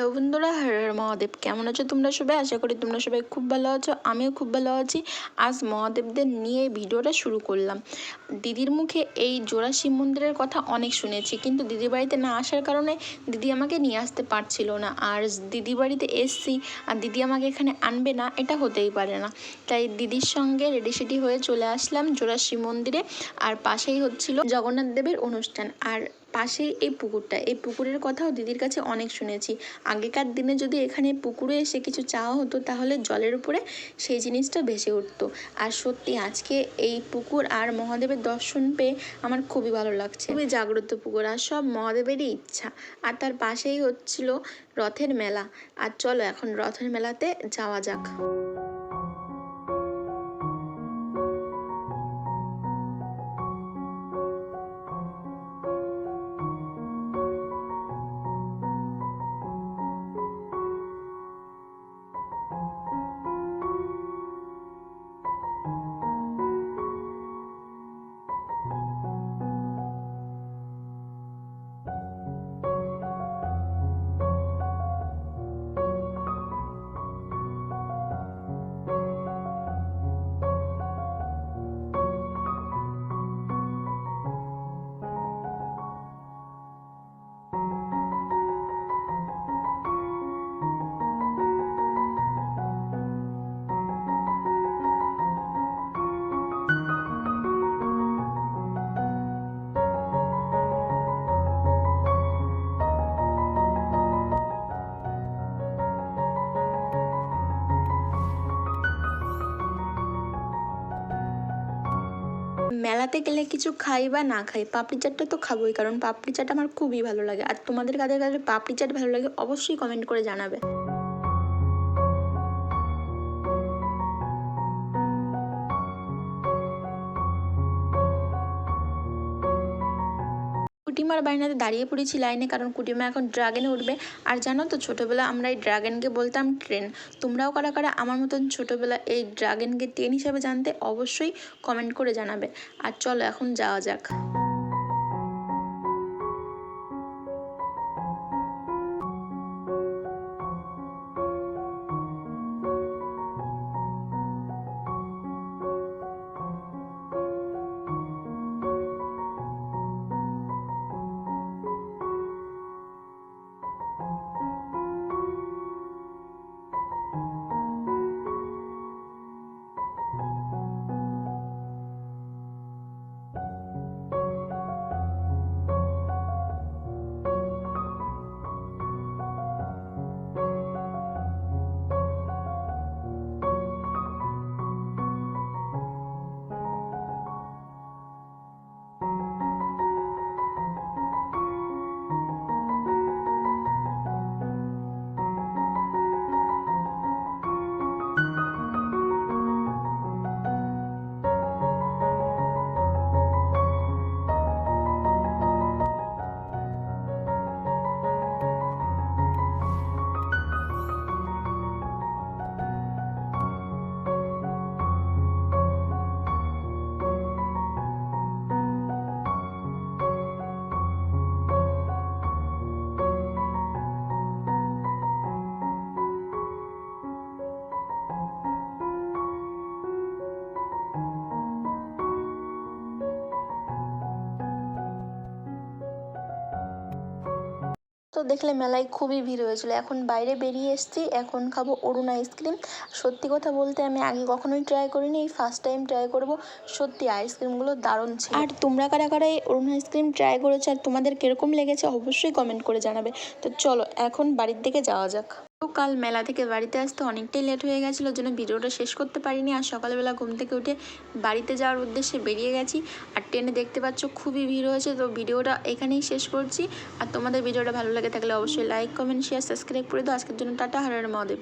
Hello বন্ধুরা, হর মহাদেব। কেমন আছো তোমরা সবাই? আশা করি তোমরা সবাই খুব ভালো আছো, আমিও খুব ভালো আছি। আজ মহাদেবদের নিয়ে ভিডিওটা শুরু করলাম। দিদির মুখে এই জোড়া শিব মন্দিরের কথা অনেক শুনেছি, কিন্তু দিদির বাড়িতে না আসার কারণে দিদি আমাকে নিয়ে আসতে পারছিল না। আর দিদি বাড়িতে এসছি, আর দিদি আমাকে এখানে আনবে না, এটা হতেই পারে না। তাই দিদির সঙ্গে রেডি সেডি হয়ে চলে আসলাম জোড়া শিব মন্দিরে, আর পাশেই হচ্ছিল জগন্নাথ দেবের অনুষ্ঠান। আর পাশেই এই পুকুরটা। এই পুকুরের কথাও দিদির কাছে অনেক শুনেছি। আগেকার দিনে যদি এখানে পুকুরে এসে কিছু চাওয়া হতো, তাহলে জলের উপরে সেই জিনিসটা ভেসে উঠতো। আর সত্যি আজকে এই পুকুর আর মহাদেবের দর্শন পেয়ে আমার খুবই ভালো লাগছে। খুবই জাগ্রত পুকুর, আর সব মহাদেবেরই ইচ্ছা। আর তার পাশেই হচ্ছিল রথের মেলা। আর চলো এখন রথের মেলাতে যাওয়া যাক। মেলাতে গেলে কিছু খাই বা না খাই, পাপড়ি চাটটা তো খাবোই, কারণ পাপড়ি চাট আমার খুবই ভালো লাগে। আর তোমাদের কাদের কাদের পাপড়ি চাট ভালো লাগে অবশ্যই কমেন্ট করে জানাবে। কুটিমার বাইনাতে দাঁড়িয়ে পড়েছি লাইনে, কারণ কুটিমা এখন ড্রাগনে উঠবে। আর জানো তো ছোটোবেলা আমরা এই ড্রাগনকে বলতাম ট্রেন। তোমরাও কারা কারা আমার মতন ছোটোবেলা এই ড্রাগনকে ট্রেন হিসাবে জানতে অবশ্যই কমেন্ট করে জানাবে। আর চলো, এখন যাওয়া যাক। তো দেখলে মেলায় খুবই ভিড় হয়েছিল। এখন বাইরে বেরিয়ে এসেছি, এখন খাব অরুণ আইসক্রিম। সত্যি কথা বলতে আমি আগে কখনোই ট্রাই করিনি, এই ফার্স্ট টাইম ট্রাই করব। সত্যি আইসক্রিমগুলো দারুণ ছিল। আর তোমরা কারা কারা এই অরুণ আইসক্রিম ট্রাই করেছ আর তোমাদের কীরকম লেগেছে অবশ্যই কমেন্ট করে জানাবে। তো চলো, এখন বাড়ির দিকে যাওয়া যাক। কাল মেলা থেকে বাড়িতে আসতে অনেকটাই লেট হয়ে গেছিল জন্য ভিডিওটা শেষ করতে পারিনি। আর সকালবেলা ঘুম থেকে উঠে বাড়িতে যাওয়ার উদ্দেশ্যে বেরিয়ে গেছি আর ট্রেনে দেখতে পাচ্ছ খুবই ভিড় হয়েছে। তো ভিডিওটা এখানেই শেষ করছি। আর তোমাদের ভিডিওটা ভালো লাগে থাকলে অবশ্যই লাইক কমেন্ট শেয়ার সাবস্ক্রাইব করে দাও। আজকের জন্য টাটা হারের মহাদেব।